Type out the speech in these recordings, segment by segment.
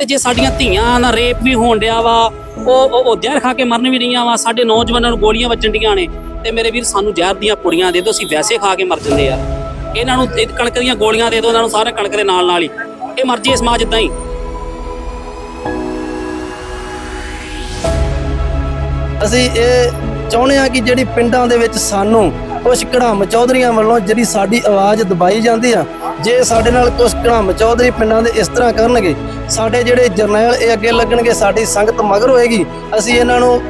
ਤੇ ਜੇ ਸਾਡੀਆਂ ਧੀਆਂ ਨਾਲ ਰੇਪ ਵੀ ਹੋਣ ਡਿਆ ਵਾ, ਉਹ ਉਹ- ਜ਼ਹਿਰ ਖਾ ਕੇ ਮਰਨ ਵੀ ਰਹੀਆਂ ਵਾ। ਸਾਡੇ ਨੌਜਵਾਨਾਂ ਨੂੰ ਗੋਲੀਆਂ ਵੱਜਣ ਡੀਆਂ ਨੇ। ਤੇ ਮੇਰੇ ਵੀਰ, ਸਾਨੂੰ ਜ਼ਹਿਰ ਦੀਆਂ ਪੁੜੀਆਂ ਦੇ ਦਿਓ, ਅਸੀਂ ਵੈਸੇ ਖਾ ਕੇ ਮਰ ਜਾਂਦੇ ਆ। ਇਹਨਾਂ ਨੂੰ ਇਹ ਕਣਕ ਦੀਆਂ ਗੋਲੀਆਂ ਦੇ ਦਿਓ, ਇਹਨਾਂ ਨੂੰ ਸਾਰੇ ਕਣਕ ਦੇ ਨਾਲ ਨਾਲ ਹੀ। ਇਹ ਮਰਜ਼ੀ ਸਮਾਜ ਇਦਾਂ ਹੀ। ਅਸੀਂ ਇਹ ਚਾਹੁੰਦੇ ਹਾਂ ਕਿ ਜਿਹੜੀ ਪਿੰਡਾਂ ਦੇ ਵਿੱਚ ਸਾਨੂੰ ਕੁਝ ਕੜਾਮ ਚੌਧਰੀਆਂ ਵੱਲੋਂ ਜਿਹੜੀ ਸਾਡੀ ਆਵਾਜ਼ ਦਬਾਈ ਜਾਂਦੀ ਆ ਜੇ ਸਾਡੇ ਨਾਲ ਕੁਝ ਕੜਾਮ ਚੌਧਰੀ ਪਿੰਡਾਂ ਦੇ ਇਸ ਤਰ੍ਹਾਂ ਕਰਨਗੇ ਸਾਡੇ ਜਿਹੜੇ ਜਰਨੈਲ ਇਹ ਅੱਗੇ ਲੱਗਣਗੇ ਸਾਡੀ ਸੰਗਤ ਮਗਰ ਹੋਏਗੀ ਅਸੀਂ ਇਹਨਾਂ ਨੂੰ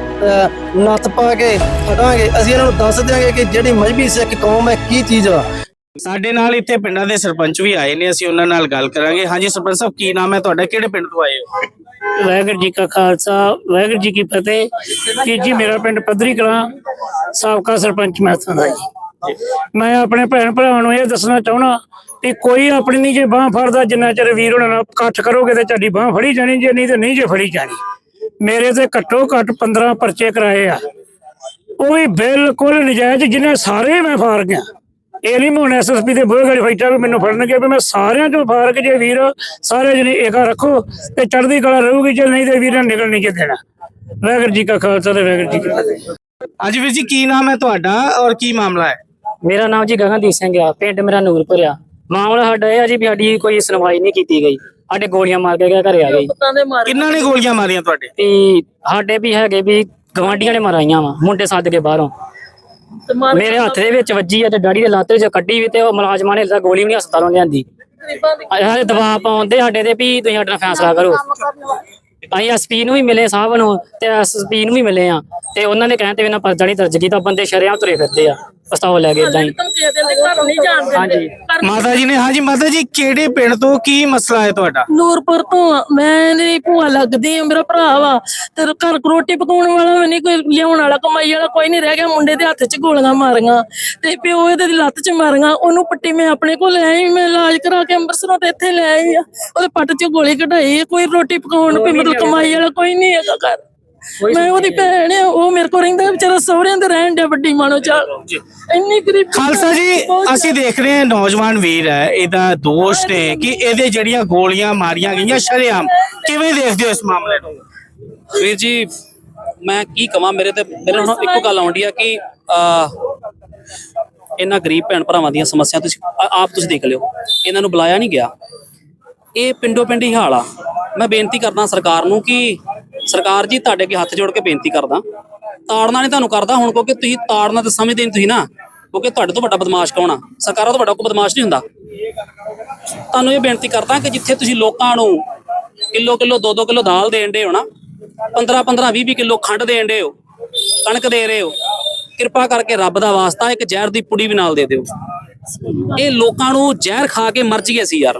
ਨੱਥ ਪਾ ਕੇ ਹਟਾਂਗੇ ਅਸੀਂ ਇਹਨਾਂ ਨੂੰ ਦੱਸ ਦਿਆਂਗੇ ਕਿ ਜਿਹੜੀ ਮਜਬੀ ਸਿੱਖ ਕੌਮ ਹੈ ਕੀ ਚੀਜ਼ ਵਾ। ਸਾਡੇ ਨਾਲ ਇੱਥੇ ਪਿੰਡਾਂ ਦੇ ਸਰਪੰਚ ਵੀ ਆਏ ਨੇ ਅਸੀਂ ਉਹਨਾਂ ਨਾਲ ਗੱਲ ਕਰਾਂਗੇ। ਹਾਂਜੀ ਸਰਪੰਚ ਸਾਹਿਬ ਕੀ ਨਾਮ ਹੈ ਤੁਹਾਡਾ? ਕਿਹੜੇ ਪਿੰਡ ਤੋਂ ਆਏ ਹੋ? ਵਾਹਿਗੁਰੂ ਜੀ ਕਾ ਖਾਲਸਾ ਵਾਹਿਗੁਰੂ ਜੀ ਕੀ ਫਤਿਹ। ਕਿ ਜੀ ਮੇਰਾ ਪਿੰਡ ਪੱਧਰੀ ਕਲਾਂ ਸਾਬਕਾ ਸਰਪੰਚ ਮੈਂ ਇੱਥੋਂ ਦਾ ਜੀ। ਮੈਂ ਆਪਣੇ ਭੈਣ ਭਰਾਵਾਂ ਨੂੰ ਇਹ ਦੱਸਣਾ ਚਾਹਣਾ ਕਿ ਕੋਈ ਆਪਣੀ ਨਹੀਂ ਜੇ ਬਾਹ ਫੜਦਾ ਜਿੰਨਾ ਚਿਰ ਵੀਰ ਉਹਨਾਂ ਨਾਲ ਇਕੱਠ ਕਰੋਗੇ ਤੇ ਤੁਹਾਡੀ ਬਾਹ ਫੜੀ ਜਾਣੀ ਜੇ ਨਹੀਂ ਤੇ ਨਹੀਂ ਜੇ ਫੜੀ ਜਾਣੀ। ਮੇਰੇ ਤੇ ਘੱਟੋ ਘੱਟ 15 ਪਰਚੇ ਕਰਾਏ ਆ। ਉਹ ਵੀ ਬਿਲਕੁਲ ਨਜਾਇਜ਼ ਜਿਹਨੇ ਸਾਰੇ ਮੈਂ ਫਾਰ ਗਿਆ। ਇਹ ਨਹੀਂ ਮੈਂ ਐਸਐਸਪੀ ਦੇ ਬੋਏ ਗੜੀ ਫਾਈਟਾ ਵੀ ਮੈਨੂੰ ਫੜਨਗੇ ਵੀ ਮੈਂ ਸਾਰਿਆਂ ਚੋਂ ਫਾਰ ਕੇ ਜੇ ਵੀਰ ਸਾਰੇ ਜਣੇ ਏਕਾ ਰੱਖੋ ਤੇ ਚੜ੍ਹਦੀ ਕਲਾ ਰਹੂਗੀ ਜੇ ਨਹੀਂ ਤੇ ਵੀਰਾਂ ਨਿਕਲ ਨਹੀਂ ਜੇ ਦੇਣਾ ਵਾਹਿਗੁਰੂ ਜੀ ਕਾ ਖਾਲਸਾ ਤੇ ਵਾਹਿਗੁਰੂ ਜੀ ਕੀ ਫਤਿਹ। ਹਾਂਜੀ ਵੀਰ ਜੀ ਕੀ ਨਾਮ ਹੈ ਤੁਹਾਡਾ ਔਰ ਕੀ ਮਾਮਲਾ ਹੈ? ਮੇਰਾ ਨਾਮ ਜੀ ਗਗਨਦੀਪ ਸਿੰਘ ਆ ਪਿੰਡ ਮੇਰਾ ਨੂਰਪੁਰ ਆ। ਮਾਮਲਾ ਸਾਡਾ ਇਹ ਆ ਜੀ ਵੀ ਸਾਡੀ ਕੋਈ ਸੁਣਵਾਈ ਨਹੀਂ ਕੀਤੀ ਗਈ। ਸਾਡੇ ਗੋਲੀਆਂ ਮਾਰ ਕੇ ਗਿਆ ਘਰੇ ਆ ਗਈ ਕਿੰਨਾਂ ਨੇ ਗੋਲੀਆਂ ਮਾਰੀਆਂ ਤੁਹਾਡੇ? ਤੇ ਸਾਡੇ ਵੀ ਹੈਗੇ ਵੀ ਗਵਾਂਢੀਆਂ ਨੇ ਮਰਾਈਆਂ ਵਾ ਮੁੰਡੇ ਸੱਦ ਕੇ ਬਾਹਰੋਂ। ਮੇਰੇ ਹੱਥ ਦੇ ਵਿੱਚ ਵੱਜੀ ਆ ਤੇ ਡਾੜੀ ਦੇ ਲੱਤ ਵਿੱਚ ਕੱਢੀ ਵੀ ਤੇ ਉਹ ਮੁਲਾਜ਼ਮਾਂ ਨੇ ਤਾਂ ਗੋਲੀ ਵੀ ਨਹੀਂ ਹਸਪਤਾਲੋਂ ਲਿਆਂਦੀ। ਸਾਡੇ ਦਬਾਅ ਪਾਉਂਦੇ ਸਾਡੇ ਤੇ ਵੀ ਤੁਸੀਂ ਸਾਡਾ ਫੈਸਲਾ ਕਰੋ। ਅਸੀਂ ਐਸਪੀ ਨੂੰ ਵੀ ਮਿਲੇ ਸਾਹਿਬ ਨੂੰ ਤੇ ਐਸਪੀ ਨੂੰ ਵੀ ਮਿਲੇ ਆ ਤੇ ਉਹਨਾਂ ਨੇ ਕਹਿੰਦੇ ਵੀ ਨਾ ਪਰਚਾ ਨਹੀਂ ਦਰਜ ਕੀਤਾ ਬੰਦੇ ਸ਼ਰਿਆਂ ਤੁਰੇ ਫਿਰਦੇ ਆ। ਪਸਤੌਲ ਲੈ ਕੇ ਇਦਾਂ ਹੀ। ਹਾਂਜੀ। ਮਾਤਾ ਜੀ ਨੇ ਹਾਂਜੀ ਮਾਤਾ ਜੀ ਕਿਹੜੇ ਪਿੰਡ ਤੋਂ ਕੀ ਮਸਲਾ ਹੈ ਤੁਹਾਡਾ? ਨੂਰਪੁਰ ਤੋਂ ਆ। ਮੈਂ ਇਹਦੀ ਭੂਆ ਲੱਗਦੀ ਆ ਮੇਰਾ ਭਰਾ ਵਾ। ਤੇ ਘਰ ਰੋਟੀ ਪਕਾਉਣ ਵਾਲਾ ਵੀ ਨਹੀਂ ਕੋਈ ਲਿਆਉਣ ਵਾਲਾ ਕਮਾਈ ਵਾਲਾ ਕੋਈ ਨਹੀਂ ਰਹਿ ਗਿਆ। ਮੁੰਡੇ ਦੇ ਹੱਥ 'ਚ ਗੋਲੀਆਂ ਮਾਰੀਆਂ ਤੇ ਪਿਓ ਇਹਦੇ ਦੀ ਲੱਤ 'ਚ ਮਾਰੀਆਂ। ਉਹਨੂੰ ਪੱਟੀ ਮੈਂ ਆਪਣੇ ਕੋਲ ਲੈ ਆਈ ਮੈਂ ਇਲਾਜ ਕਰਾ ਕੇ ਅੰਮ੍ਰਿਤਸਰੋਂ ਤੇ ਇੱਥੇ ਲੈ ਆਈ ਆ। ਉਹਦੇ ਪੱਟ 'ਚ ਗੋਲੀ ਕਢਾਈ ਕੋਈ ਰੋਟੀ ਪਕਾਉਣ ਕੋਈ ਮਤਲਬ ਕਮਾਈ ਵਾਲਾ ਕੋਈ ਨਹੀਂ ਹੈਗਾ ਘਰ। ਮੈਂ ਉਹਦੀ ਭੈਣ ਆ ਉਹ ਮੇਰੇ ਕੋਲ ਰਹਿੰਦਾ ਵਿਚਾਰਾ ਸਹੁਰਿਆਂ ਦੇ ਰਹਿਣ ਡਿਆ ਵੱਡੀ ਮਾਣੋ ਚਾਲ ਇੰਨੀ ਗਰੀਬ ਖਾਲਸਾ ਜੀ ਅਸੀਂ ਦੇਖ ਰਹੇ ਹਾਂ ਨੌਜਵਾਨ ਵੀਰ ਹੈ ਇਹਦਾ ਦੋਸ਼ ਨੇ ਕਿ ਇਹਦੇ ਜਿਹੜੀਆਂ ਗੋਲੀਆਂ ਮਾਰੀਆਂ ਗਈਆਂ ਸ਼ਰੇਆਮ। ਕਿਵੇਂ ਦੇਖਦੇ ਹੋ ਇਸ ਮਾਮਲੇ ਨੂੰ? ਵੀਰ ਜੀ ਮੈਂ ਕੀ ਕਵਾਂ ਮੇਰੇ ਤੇ ਮੇਰੇ ਹੁਣ ਇੱਕੋ ਗੱਲ ਆਉਂਦੀ ਆ ਕਿ ਇਹਨਾਂ ਗਰੀਬ ਭੈਣ ਭਰਾਵਾਂ ਦੀਆਂ ਸਮੱਸਿਆ ਤੁਸੀਂ ਆਪ ਤੁਸੀਂ ਦੇਖ ਲਿਓ। ਇਹਨਾਂ ਨੂੰ ਬੁਲਾਇਆ ਨਹੀਂ ਗਿਆ। ਇਹ ਪਿੰਡੋ ਪਿੰਡ ਹੀ ਹਾਲ ਆ। ਮੈਂ ਬੇਨਤੀ ਕਰਦਾ ਸਰਕਾਰ ਨੂੰ ਕਿ ਸਰਕਾਰ ਜੀ ਤੁਹਾਡੇ ਅੱਗੇ ਹੱਥ ਜੋੜ ਕੇ ਬੇਨਤੀ ਕਰਦਾ। ਤਾੜਨਾ ਨਹੀਂ ਤੁਹਾਨੂੰ ਕਰਦਾ ਹੁਣ, ਕਿਉਂਕਿ ਤੁਸੀਂ ਤਾੜਨਾ ਤਾਂ ਸਮਝਦੇ ਨਹੀਂ ਤੁਸੀਂ ਨਾ। ਕਿਉਂਕਿ ਤੁਹਾਡੇ ਤੋਂ ਵੱਡਾ ਬਦਮਾਸ਼ ਕੌਣ ਆ? ਸਰਕਾਰਾਂ ਤੋਂ ਵੱਡਾ ਕੋਈ ਬਦਮਾਸ਼ ਨਹੀਂ ਹੁੰਦਾ। ਤੁਹਾਨੂੰ ਇਹ ਬੇਨਤੀ ਕਰਦਾ ਕਿ ਜਿੱਥੇ ਤੁਸੀਂ ਲੋਕਾਂ ਨੂੰ ਕਿਲੋ ਕਿਲੋ 2-2 ਕਿਲੋ ਦਾਲ ਦੇਣ ਦੇ ਹੋ ਨਾ 15-15 20-20 ਕਿਲੋ ਖੰਡ ਦੇਣ ਦੇ ਹੋ, ਕਣਕ ਦੇ ਰਹੇ ਹੋ, ਕਿਰਪਾ ਕਰਕੇ ਰੱਬ ਦਾ ਵਾਸਤਾ ਇੱਕ ਜ਼ਹਿਰ ਦੀ ਪੁੜੀ ਵੀ ਨਾਲ ਦੇ ਦਿਓ। ਇਹ ਲੋਕਾਂ ਨੂੰ ਜ਼ਹਿਰ ਖਾ ਕੇ ਮਰ ਜੀਏ ਅਸੀਂ ਯਾਰ।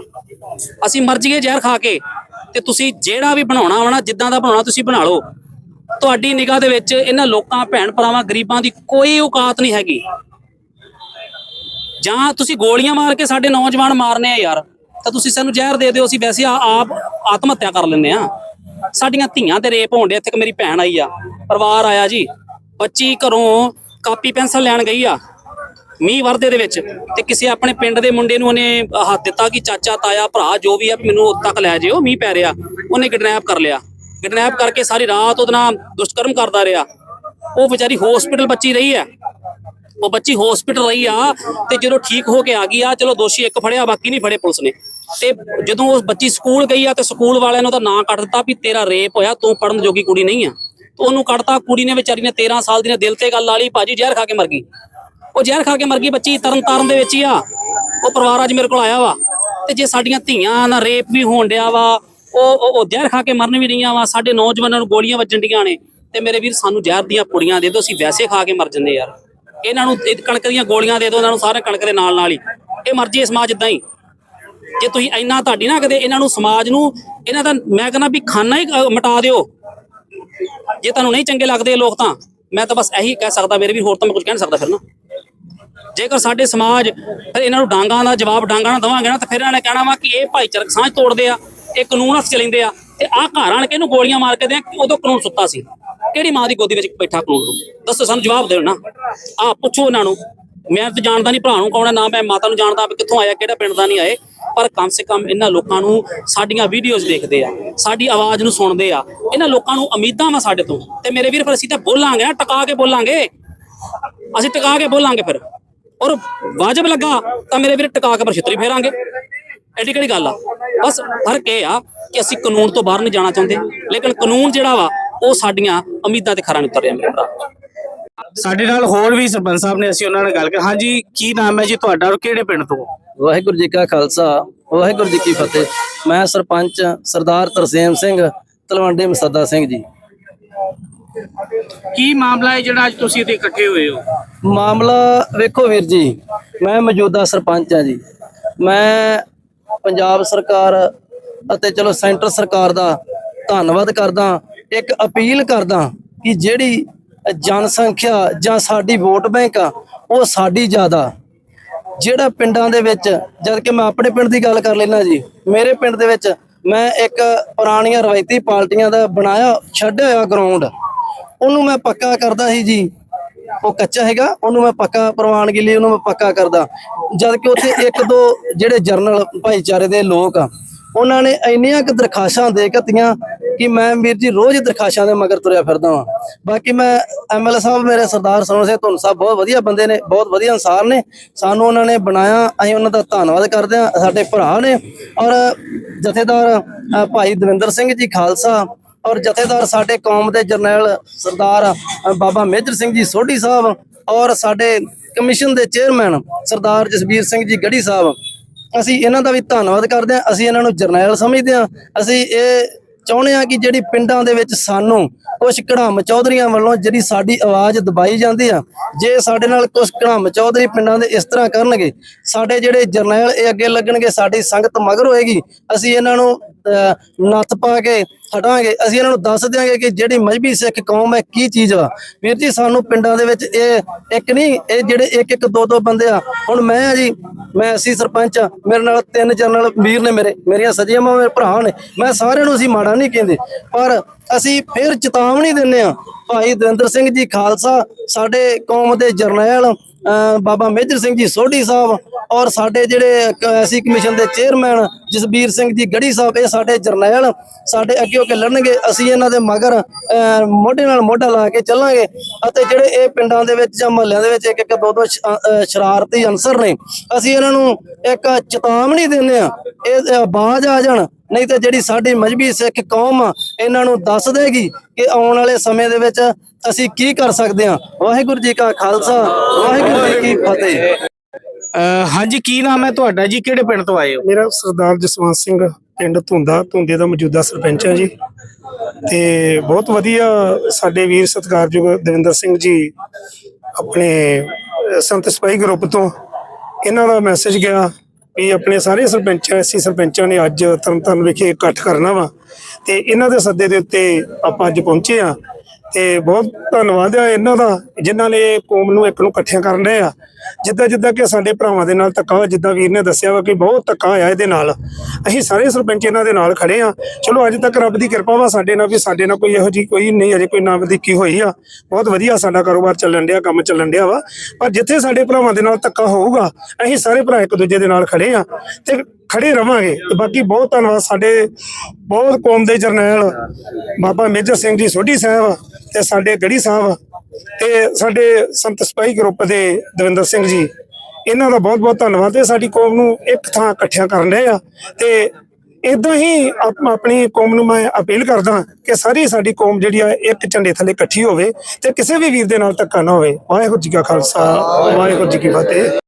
ਅਸੀਂ ਮਰ ਜੀਏ ਜ਼ਹਿਰ ਖਾ ਕੇ। ਤੇ ਤੁਸੀਂ ਜਿਹੜਾ ਵੀ ਬਣਾਉਣਾ ਹੋਣਾ ਜਿੱਦਾਂ ਦਾ ਬਣਾਉਣਾ ਤੁਸੀਂ ਬਣਾ ਲਓ। ਤੁਹਾਡੀ ਨਿਗਾਹ ਦੇ ਵਿੱਚ ਇਹਨਾਂ ਲੋਕਾਂ ਭੈਣ ਭਰਾਵਾਂ ਗਰੀਬਾਂ ਦੀ ਕੋਈ ਔਕਾਤ ਨਹੀਂ ਹੈਗੀ। ਜਾਂ ਤੁਸੀਂ ਗੋਲੀਆਂ ਮਾਰ ਕੇ ਸਾਡੇ ਨੌਜਵਾਨ ਮਾਰਨੇ ਆ ਯਾਰ, ਤਾਂ ਤੁਸੀਂ ਸਾਨੂੰ ਜ਼ਹਿਰ ਦੇ ਦਿਓ, ਅਸੀਂ ਵੈਸੇ ਆਪ ਆਤਮ ਹੱਤਿਆ ਕਰ ਲੈਂਦੇ ਆ। ਸਾਡੀਆਂ ਧੀਆਂ ਤੇ ਰੇਪ ਹੋਣ ਡਿਆ, ਇੱਥੇ ਇੱਕ ਮੇਰੀ ਭੈਣ ਆਈ ਆ, ਪਰਿਵਾਰ ਆਇਆ ਜੀ। ਬੱਚੀ ਘਰੋਂ ਕਾਪੀ, ਪੈਨਸਲ ਲੈਣ ਗਈ ਆ। ਮੀਂਹ ਵਰਦੇ ਦੇ ਵਿੱਚ ਤੇ ਕਿਸੇ ਆਪਣੇ ਪਿੰਡ ਦੇ ਮੁੰਡੇ ਨੂੰ ਉਹਨੇ ਹੱਥ ਦਿੱਤਾ ਕਿ ਚਾਚਾ, ਤਾਇਆ, ਭਰਾ ਜੋ ਵੀ ਆ ਮੈਨੂੰ ਉੱਥੇ ਤੱਕ ਲੈ ਜਿਓ, ਮੀਂਹ ਪੈ ਰਿਹਾ। ਉਹਨੇ ਕਿਡਨੈਪ ਕਰ ਲਿਆ। ਕਿਡਨੈਪ ਕਰਕੇ ਸਾਰੀ ਰਾਤ ਉਹਦੇ ਨਾਲ ਦੁਸ਼ਕਰਮ ਕਰਦਾ ਰਿਹਾ। ਉਹ ਵਿਚਾਰੀ ਹਸਪੀਟਲ ਬੱਚੀ ਰਹੀ ਹੈ। ਉਹ ਬੱਚੀ ਹਸਪੀਟਲ ਰਹੀ ਆ ਤੇ ਜਦੋਂ ਠੀਕ ਹੋ ਕੇ ਆ ਗਈ ਆ ਚਲੋ ਦੋਸ਼ੀ ਇੱਕ ਫੜਿਆ, ਬਾਕੀ ਨਹੀਂ ਫੜੇ ਪੁਲਿਸ ਨੇ। ਤੇ ਜਦੋਂ ਉਹ ਬੱਚੀ ਸਕੂਲ ਗਈ ਆ ਤੇ ਸਕੂਲ ਵਾਲਿਆਂ ਨੇ ਉਹਦਾ ਨਾਂ ਕੱਟ ਦਿੱਤਾ ਵੀ ਤੇਰਾ ਰੇਪ ਹੋਇਆ, ਤੂੰ ਪੜਨ ਜੋਗੀ ਕੁੜੀ ਨਹੀਂ ਆ। ਤੇ ਉਹਨੂੰ ਕੱਢਤਾ, ਕੁੜੀ ਨੇ ਵਿਚਾਰੀ ਨੇ 13 ਸਾਲ ਦੀ ਨੇ ਦਿਲ ਤੇ ਗੱਲ ਲਾ ਲਈ ਭਾਜੀ ਜ਼ਹਿਰ ਖਾ ਕੇ ਮਰ ਗਈ। ਉਹ ਜ਼ਹਿਰ ਖਾ ਕੇ ਮਰ ਗਈ ਬੱਚੀ ਤਰਨ ਤਾਰਨ ਦੇ ਵਿੱਚ ਹੀ ਆ। ਉਹ ਪਰਿਵਾਰ ਅੱਜ ਮੇਰੇ ਕੋਲ ਆਇਆ ਵਾ ਤੇ ਜੇ ਸਾਡੀਆਂ ਧੀਆਂ ਨਾਲ ਰੇਪ ਵੀ ਹੋਣ ਡਿਆ ਵਾ ਉਹ ਉਹ- ਜ਼ਹਿਰ ਖਾ ਕੇ ਮਰਨ ਵੀ ਰਹੀਆਂ ਵਾ ਸਾਡੇ ਨੌਜਵਾਨਾਂ ਨੂੰ ਗੋਲੀਆਂ ਵੱਜਣ ਡੀਆਂ ਨੇ ਤੇ ਮੇਰੇ ਵੀਰ ਸਾਨੂੰ ਜ਼ਹਿਰ ਦੀਆਂ ਪੁੜੀਆਂ ਦੇ ਦਿਓ ਅਸੀਂ ਵੈਸੇ ਖਾ ਕੇ ਮਰ ਜੰਨੇ ਯਾਰ। ਇਹਨਾਂ ਨੂੰ ਕਣਕ ਦੀਆਂ ਗੋਲੀਆਂ ਦੇ ਦਿਓ ਇਹਨਾਂ ਨੂੰ ਸਾਰੇ ਕਣਕ ਦੇ ਨਾਲ ਨਾਲ ਹੀ। ਇਹ ਮਰਜ਼ੀ ਸਮਾਜ ਇਦਾਂ ਹੀ। ਜੇ ਤੁਸੀਂ ਇੰਨਾ ਤੁਹਾਡੀ ਨਾ ਕਦੇ ਇਹਨਾਂ ਨੂੰ ਸਮਾਜ ਨੂੰ ਇਹਨਾਂ ਦਾ ਮੈਂ ਕਹਿੰਦਾ ਵੀ ਖਾਨਾ ਹੀ ਅ, ਮਿਟਾ ਦਿਓ। ਜੇ ਤੁਹਾਨੂੰ ਨਹੀਂ ਚੰਗੇ ਲੱਗਦੇ ਲੋਕ ਤਾਂ ਮੈਂ ਤਾਂ ਬਸ ਇਹੀ ਕਹਿ ਸਕਦਾ ਮੇਰੇ ਵੀ ਹੋਰ ਤਾਂ ਮੈਂ ਕੁਝ ਕਹਿ ਨਹੀਂ ਸਕਦਾ ਫਿਰ ਨਾ। ਜੇਕਰ ਸਾਡੇ ਸਮਾਜ ਫਿਰ ਇਹਨਾਂ ਨੂੰ ਡਾਂਗਾਂ ਦਾ ਜਵਾਬ ਡਾਂਗਾਂ ਨਾਲ ਦਵਾਂਗੇ ਨਾ, ਤਾਂ ਫਿਰ ਇਹਨਾਂ ਨੇ ਕਹਿਣਾ ਵਾ ਕਿ ਇਹ ਭਾਈਚਾਰਕ ਸਾਂਝ ਤੋੜਦੇ ਆ, ਇਹ ਕਾਨੂੰਨ ਹੱਥ ਚ ਲੈਂਦੇ ਆ ਤੇ ਆਹ ਘਰ ਆਣ ਕੇ ਇਹਨੂੰ ਗੋਲੀਆਂ ਮਾਰ ਕੇ ਦੇ ਉਦੋਂ ਕਾਨੂੰਨ ਸੁੱਤਾ ਸੀ। ਕਿਹੜੀ ਮਾਂ ਦੀ ਗੋਦੀ ਵਿੱਚ ਬੈਠਾ ਕਾਨੂੰਨ ਦੱਸੋ, ਸਾਨੂੰ ਜਵਾਬ ਦਿਓ ਨਾ। ਆਹ ਪੁੱਛੋ ਇਹਨਾਂ ਨੂੰ। ਮੈਂ ਤਾਂ ਜਾਣਦਾ ਨਹੀਂ ਭਰਾ ਨੂੰ ਕੌਣ ਹੈ, ਨਾ ਮੈਂ ਮਾਤਾ ਨੂੰ ਜਾਣਦਾ ਕਿੱਥੋਂ ਆਇਆ, ਕਿਹੜਾ ਪਿੰਡ ਦਾ ਨਹੀਂ ਆਏ, ਪਰ ਕਮ ਸੇ ਕਮ ਇਹਨਾਂ ਲੋਕਾਂ ਨੂੰ ਸਾਡੀਆਂ ਵੀਡੀਓਜ਼ ਦੇਖਦੇ ਆ, ਸਾਡੀ ਆਵਾਜ਼ ਨੂੰ ਸੁਣਦੇ ਆ। ਇਹਨਾਂ ਲੋਕਾਂ ਨੂੰ ਉਮੀਦਾਂ ਵਾ ਸਾਡੇ ਤੋਂ। ਤੇ ਮੇਰੇ ਵੀਰ ਫਿਰ ਅਸੀਂ ਤਾਂ ਬੋਲਾਂਗੇ ਨਾ, ਟਕਾ ਕੇ ਬੋਲਾਂਗੇ। ਅਸੀਂ ਟਿਕਾ ਕੇ ਬੋਲਾਂਗੇ ਫਿਰ। ਔਰ ਵਾਜਬ ਲੱਗਾ ਤਾਂ ਮੇਰੇ ਵੀਰ ਟਿਕਾ ਕੇ ਪਰ ਛਿੱਤਰੀ ਫੇਰਾਂਗੇ। ਐਡੀ ਕਿਹੜੀ ਗੱਲ ਆ? ਬਸ ਫ਼ਰਕ ਇਹ ਆ ਕਿ ਅਸੀਂ ਕਾਨੂੰਨ ਤੋਂ ਬਾਹਰ ਨਹੀਂ ਜਾਣਾ ਚਾਹੁੰਦੇ ਲੇਕਿਨ ਕਾਨੂੰਨ ਜਿਹੜਾ ਵਾ ਉਹ ਸਾਡੀਆਂ ਉਮੀਦਾਂ ਤੇ ਖਰਾ ਨਹੀਂ ਉਤਰ ਰਿਹਾ ਮੇਰੇ ਭਰਾ। ਸਾਡੇ ਨਾਲ ਹੋਰ ਵੀ ਸਰਪੰਚ ਸਾਹਿਬ ਨੇ ਅਸੀਂ ਉਹਨਾਂ ਨਾਲ ਗੱਲ ਕਰ ਹਾਂਜੀ ਕੀ ਨਾਮ ਹੈ ਜੀ ਤੁਹਾਡਾ ਔਰ ਕਿਹੜੇ ਪਿੰਡ ਤੋਂ? ਵਾਹਿਗੁਰੂ ਜੀ ਕਾ ਖਾਲਸਾ ਵਾਹਿਗੁਰੂ ਜੀ ਕੀ ਫਤਿਹ। ਮੈਂ ਸਰਪੰਚ ਸਰਦਾਰ ਤਰਸੇਮ ਸਿੰਘ ਤਲਵੰਡੇ ਮਸੱਦਾ ਸਿੰਘ ਜੀ। ਕੀ ਮਾਮਲਾ ਹੈ ਜਿਹੜਾ ਅੱਜ ਤੁਸੀਂ ਇੱਥੇ ਇਕੱਠੇ ਹੋਏ ਹੋ? ਮਾਮਲਾ ਵੇਖੋ ਵੀਰ ਜੀ, ਮੈਂ ਮੌਜੂਦਾ ਸਰਪੰਚ ਹਾਂ ਜੀ। ਮੈਂ ਪੰਜਾਬ ਸਰਕਾਰ ਅਤੇ ਚਲੋ ਸੈਂਟਰ ਸਰਕਾਰ ਦਾ ਧੰਨਵਾਦ ਕਰਦਾ ਇੱਕ ਅਪੀਲ ਕਰਦਾ ਕਿ ਜਿਹੜੀ ਜਨਸੰਖਿਆ ਜਾਂ ਸਾਡੀ ਵੋਟ ਬੈਂਕ ਆ, ਉਹ ਸਾਡੀ ਜ਼ਿਆਦਾ ਜਿਹੜਾ ਪਿੰਡਾਂ ਦੇ ਵਿੱਚ, ਜਦ ਕਿ ਮੈਂ ਆਪਣੇ ਪਿੰਡ ਦੀ ਗੱਲ ਕਰ ਲੈਣਾ ਜੀ, ਮੇਰੇ ਪਿੰਡ ਦੇ ਵਿੱਚ ਮੈਂ ਇੱਕ ਪੁਰਾਣੀਆਂ ਰਵਾਇਤੀ ਪਾਰਟੀਆਂ ਦਾ ਬਣਾਇਆ, ਛੱਡਿਆ ਹੋਇਆ ਗਰਾਊਂਡ ਉਹਨੂੰ ਮੈਂ ਪੱਕਾ ਕਰਦਾ ਸੀ ਜੀ। ਉਹ ਕੱਚਾ ਹੈਗਾ, ਉਹਨੂੰ ਮੈਂ ਪੱਕਾ ਪ੍ਰਵਾਨਗੀ ਲਈ ਉਹਨੂੰ ਮੈਂ ਪੱਕਾ ਕਰਦਾ। ਜਦ ਕਿ ਉੱਥੇ ਇੱਕ ਦੋ ਜਿਹੜੇ ਜਰਨਲ ਭਾਈਚਾਰੇ ਦੇ ਲੋਕ ਆ, ਉਹਨਾਂ ਨੇ ਇੰਨੀਆਂ ਕੁ ਦਰਖਾਸ਼ਾਂ ਦੇ ਕਤੀਆਂ ਕਿ ਮੈਂ ਵੀਰ ਜੀ ਰੋਜ਼ ਦਰਖਾਸ਼ਾਂ ਦੇ ਮਗਰ ਤੁਰਿਆ ਫਿਰਦਾ ਵਾਂ। ਬਾਕੀ ਮੈਂ ਐਮਐਲਏ ਸਾਹਿਬ, ਮੇਰੇ ਸਰਦਾਰ ਸੋਹਣ ਸਿੰਘ ਧੁੰਨ ਸਾਹਿਬ ਬਹੁਤ ਵਧੀਆ ਬੰਦੇ ਨੇ, ਬਹੁਤ ਵਧੀਆ ਇਨਸਾਨ ਨੇ। ਸਾਨੂੰ ਉਹਨਾਂ ਨੇ ਬਣਾਇਆ, ਅਸੀਂ ਉਹਨਾਂ ਦਾ ਧੰਨਵਾਦ ਕਰਦੇ ਹਾਂ, ਸਾਡੇ ਭਰਾ ਨੇ। ਔਰ ਜਥੇਦਾਰ ਭਾਈ ਦਵਿੰਦਰ ਸਿੰਘ ਜੀ ਖਾਲਸਾ ਔਰ ਜਥੇਦਾਰ ਸਾਡੇ ਕੌਮ ਦੇ ਜਰਨੈਲ ਸਰਦਾਰ ਬਾਬਾ ਮੇਜਰ ਸਿੰਘ ਜੀ ਸੋਢੀ ਸਾਹਿਬ ਔਰ ਸਾਡੇ ਕਮਿਸ਼ਨ ਦੇ ਚੇਅਰਮੈਨ ਸਰਦਾਰ ਜਸਬੀਰ ਸਿੰਘ ਜੀ ਗੜੀ ਸਾਹਿਬ ਅਸੀਂ ਇਹਨਾਂ ਦਾ ਵੀ ਧੰਨਵਾਦ ਕਰਦੇ ਹਾਂ। ਅਸੀਂ ਇਹਨਾਂ ਨੂੰ ਜਰਨੈਲ ਸਮਝਦੇ ਹਾਂ। ਅਸੀਂ ਇਹ ਚਾਹੁੰਦੇ ਹਾਂ ਕਿ ਜਿਹੜੀ ਪਿੰਡਾਂ ਦੇ ਵਿੱਚ ਸਾਨੂੰ ਕੁਝ ਕੜਾਮ ਚੌਧਰੀਆਂ ਵੱਲੋਂ ਜਿਹੜੀ ਸਾਡੀ ਆਵਾਜ਼ ਦਬਾਈ ਜਾਂਦੀ ਆ ਜੇ ਸਾਡੇ ਨਾਲ ਕੁਝ ਕੜਾਮ ਚੌਧਰੀ ਪਿੰਡਾਂ ਦੇ ਇਸ ਤਰ੍ਹਾਂ ਕਰਨਗੇ ਸਾਡੇ ਜਿਹੜੇ ਜਰਨੈਲ ਇਹ ਅੱਗੇ ਲੱਗਣਗੇ ਸਾਡੀ ਸੰਗਤ ਮਗਰ ਹੋਏਗੀ। ਅਸੀਂ ਇਹਨਾਂ ਨੂੰ ਅਹ, ਨੱਥ ਪਾ ਕੇ ਹਟਾਂਗੇ, ਅਸੀਂ ਇਹਨਾਂ ਨੂੰ ਦੱਸ ਦਿਆਂਗੇ ਕਿ ਜਿਹੜੀ ਮਜਬੀ ਸਿੱਖ ਕੌਮ ਹੈ, ਕੀ ਚੀਜ਼ ਵਾ। ਵੀਰ ਜੀ, ਸਾਨੂੰ ਪਿੰਡਾਂ ਦੇ ਵਿੱਚ ਇਹ ਇੱਕ ਨਹੀਂ, ਇਹ ਜਿਹੜੇ ਇੱਕ ਇੱਕ ਦੋ ਦੋ ਬੰਦੇ ਆ। ਹੁਣ ਮੈਂ ਆ ਜੀ, ਮੈਂ ਅਸੀਂ ਸਰਪੰਚ ਆ, ਮੇਰੇ ਨਾਲ ਤਿੰਨ ਜਨਰਲ ਵੀਰ ਨੇ ਮੇਰੇ, ਮੇਰੀਆਂ ਸਜੀਆਂ ਮਾਂ ਮੇਰੇ ਭਰਾ ਨੇ। ਮੈਂ ਸਾਰਿਆਂ ਨੂੰ ਅਸੀਂ ਮਾੜਾ ਨਹੀਂ ਕਹਿੰਦੇ, ਪਰ ਅਸੀਂ ਫਿਰ ਚੇਤਾਵਨੀ ਦਿੰਨੇ ਆ। ਭਾਈ ਦਵਿੰਦਰ ਸਿੰਘ ਜੀ ਖਾਲਸਾ, ਸਾਡੇ ਕੌਮ ਦੇ ਜਰਨੈਲ ਬਾਬਾ ਮੇਜਰ ਸਿੰਘ ਜੀ ਸੋਢੀ ਸਾਹਿਬ ਔਰ ਸਾਡੇ ਜਿਹੜੇ ਐਸੀ ਕਮਿਸ਼ਨ ਦੇ ਚੇਅਰਮੈਨ ਜਸਬੀਰ ਸਿੰਘ ਜੀ ਗੜੀ ਸਾਹਿਬ ਇਹ ਸਾਡੇ ਜਰਨੈਲ ਸਾਡੇ ਅੱਗੇ ਹੋ ਕੇ ਲੜਨਗੇ ਅਸੀਂ ਇਹਨਾਂ ਦੇ ਮਗਰ ਅਹ, ਮੋਢੇ ਨਾਲ ਮੋਢਾ ਲਾ ਕੇ ਚੱਲਾਂਗੇ ਅਤੇ ਜਿਹੜੇ ਇਹ ਪਿੰਡਾਂ ਦੇ ਵਿੱਚ ਜਾਂ ਮਹੱਲਿਆਂ ਦੇ ਵਿੱਚ ਇੱਕ ਇੱਕ ਦੋ ਦੋ ਸ਼ਰਾਰਤੀ ਅਨਸਰ ਨੇ ਅਸੀਂ ਇਹਨਾਂ ਨੂੰ ਇੱਕ ਚੇਤਾਵਨੀ ਦਿੰਦੇ ਆ ਇਹ ਬਾਜ਼ ਆ ਜਾਣ ਨਹੀਂ ਤੇ ਜਿਹੜੀ ਸਾਡੀ ਮਜਬੀ ਸਿੱਖ ਕੌਮ ਆ ਇਹਨਾਂ ਨੂੰ ਦੱਸ ਦੇਗੀ ਕਿ ਆਉਣ ਵਾਲੇ ਸਮੇਂ ਦੇ ਵਿੱਚ ਅਸੀਂ ਕੀ ਕਰ ਸਕਦੇ ਹਾਂ। ਵਾਹਿਗੁਰੂ ਜੀ ਕਾ ਖਾਲਸਾ ਵਾਹਿਗੁਰੂ ਜੀ ਕੀ ਫਤਿਹ। ਹਾਂਜੀ ਕੀ ਨਾਮ ਹੈ ਤੁਹਾਡਾ ਜੀ? ਕਿਹੜੇ ਪਿੰਡ ਤੋਂ ਆਏ ਹੋ? ਮੇਰਾ ਸਰਦਾਰ ਜਸਵੰਤ ਸਿੰਘ ਪਿੰਡ ਧੁੰਦਾ ਧੁੰਦੇ ਦਾ ਮੌਜੂਦਾ ਸਰਪੰਚ ਹਾਂ ਜੀ। ਤੇ ਬਹੁਤ ਵਧੀਆ ਸਾਡੇ ਵੀਰ ਸਤਿਕਾਰਯੋਗ ਦਵਿੰਦਰ ਸਿੰਘ ਜੀ ਆਪਣੇ ਸੰਤ ਸਿਪਾਹੀ ਗਰੁੱਪ ਤੋਂ ਇਹਨਾਂ ਦਾ ਮੈਸੇਜ ਗਿਆ। ਵੀ ਆਪਣੇ ਸਾਰੇ ਸਰਪੰਚਾਂ ਐਸੀ ਸਰਪੰਚਾਂ ਨੇ ਅੱਜ ਤਰਨਤਾਰਨ ਵਿਖੇ ਇਕੱਠ ਕਰਨਾ ਵਾ ਤੇ ਇਹਨਾਂ ਦੇ ਸੱਦੇ ਦੇ ਉੱਤੇ ਆਪਾਂ ਅੱਜ ਪਹੁੰਚੇ ਆ ਤੇ ਬਹੁਤ ਧੰਨਵਾਦ ਆ ਇਹਨਾਂ ਦਾ, ਜਿਨ੍ਹਾਂ ਨੇ ਕੌਮ ਨੂੰ ਇੱਕ ਨੂੰ ਇਕੱਠਿਆਂ ਕਰਨ ਰਹੇ ਆ। ਜਿੱਦਾਂ ਜਿੱਦਾਂ ਕਿ ਸਾਡੇ ਭਰਾਵਾਂ ਦੇ ਨਾਲ ਧੱਕਾ ਹੋਇਆ, ਜਿੱਦਾਂ ਵੀਰ ਨੇ ਦੱਸਿਆ ਵਾ ਕਿ ਬਹੁਤ ਧੱਕਾ ਹੋਇਆ ਇਹਦੇ ਨਾਲ। ਅਸੀਂ ਸਾਰੇ ਸਰਪੰਚ ਇਹਨਾਂ ਦੇ ਨਾਲ ਖੜੇ ਆ। ਚਲੋ ਅੱਜ ਤੱਕ ਰੱਬ ਦੀ ਕਿਰਪਾ ਵਾ ਸਾਡੇ ਨਾਲ ਵੀ, ਸਾਡੇ ਨਾਲ ਕੋਈ ਇਹੋ ਜੀ ਕੋਈ ਨਹੀਂ, ਅਜੇ ਕੋਈ ਨਾਮਦੀਕੀ ਹੋਈ ਆ। ਬਹੁਤ ਵਧੀਆ ਸਾਡਾ ਕਾਰੋਬਾਰ ਚੱਲਣ ਡਿਆ, ਕੰਮ ਚੱਲਣ ਡਿਆ ਵਾ। ਪਰ ਜਿੱਥੇ ਸਾਡੇ ਭਰਾਵਾਂ ਦੇ ਨਾਲ ਧੱਕਾ ਹੋਊਗਾ, ਅਸੀਂ ਸਾਰੇ ਭਰਾ ਇੱਕ ਦੂਜੇ ਦੇ ਨਾਲ ਖੜੇ ਆ। ਤੇ ਖੜੇ ਰਵਾਂਗੇ ਤੇ ਬਾਕੀ ਬਹੁਤ ਧੰਨਵਾਦ ਸਾਡੇ ਬਹੁਤ ਕੌਮ ਦੇ ਜਰਨੈਲ, ਬਾਬਾ ਮੇਜਰ ਸਿੰਘ ਜੀ ਸੋਢੀ ਸਾਹਿਬ ਤੇ ਸਾਡੇ ਗੜੀ ਸਾਹਿਬ ਤੇ ਸਾਡੇ ਸੰਤ ਸਿਪਾਹੀ ਗਰੁੱਪ ਦੇ ਦਵਿੰਦਰ ਸਿੰਘ ਜੀ। ਇਹਨਾਂ ਦਾ ਬਹੁਤ ਬਹੁਤ ਧੰਨਵਾਦ ਤੇ ਸਾਡੀ ਕੌਮ ਨੂੰ ਇੱਕ ਥਾਂ ਇਕੱਠਿਆਂ ਕਰਨ ਰਹੇ ਆ ਤੇ ਇਦਾਂ ਹੀ ਆਪਣੀ ਕੌਮ ਨੂੰ ਮੈਂ ਅਪੀਲ ਕਰਦਾ ਕਿ ਸਾਰੀ ਸਾਡੀ ਕੌਮ ਜਿਹੜੀ ਆ, ਇੱਕ ਝੰਡੇ ਥੱਲੇ ਇਕੱਠੀ ਹੋਵੇ ਤੇ ਕਿਸੇ ਵੀ ਵੀਰ ਦੇ ਨਾਲ ਧੱਕਾ ਨਾ ਹੋਵੇ। ਵਾਹਿਗੁਰੂ ਜੀ ਕਾ ਖਾਲਸਾ, ਵਾਹਿਗੁਰੂ ਜੀ ਕੀ ਫਤਿਹ।